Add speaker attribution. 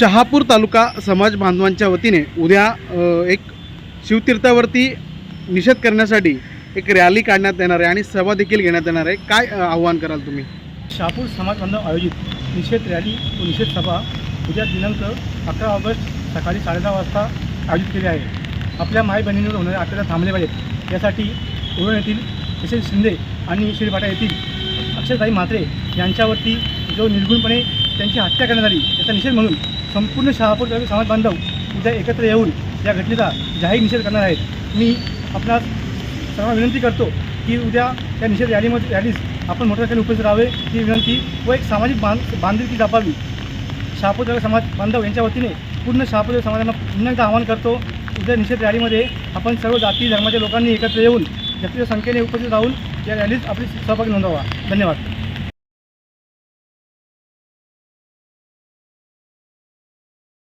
Speaker 1: शहापूर तालुका समाज बांधवांच्या वतीने उद्या एक शिवतीर्थावरती निषेध करण्यासाठी एक रॅली काढण्यात येणार आहे आणि सभा देखील घेण्यात येणार आहे. काय आव्हान कराल तुम्ही?
Speaker 2: शहापूर समाज बांधव आयोजित निषेध रॅली व निषेध सभा उद्या दिनांक अकरा ऑगस्ट सकाळी साडेदहा वाजता आयोजित केली आहे. आपल्या माय बहिणींवर होणारे अत्याचार थांबले पाहिजेत यासाठी उरण येथील एस शिंदे आणि शिरभाटा येथील अक्षरताई म्हात्रे यांच्यावरती जो निर्गुणपणे त्यांची हत्या करण्यात आली याचा निषेध म्हणून संपूर्ण शहापूर तालुका समाज बांधव उद्या एकत्र येऊन या घटनेचा जाहीर निषेध करणार आहेत. मी आपणास सर्वांना विनंती करतो की उद्या त्या निषेध रॅलीमध्ये रॅलीस आपण मोठ्या संख्येने उपस्थित राहावे. ही विनंती व एक सामाजिक बांध बांधिलकी जपावी. शहापूर तालुका समाज बांधव यांच्या वतीने पूर्ण शहापूर समाजांना समाजाला पुन्हा एकदा आवाहन करतो उद्या निषेध रॅलीमध्ये आपण सर्व जाती धर्माच्या लोकांनी एकत्र येऊन जास्तीच्या संख्येने उपस्थित राहून या रॅलीत आपली सहभाग नोंदवा. धन्यवाद.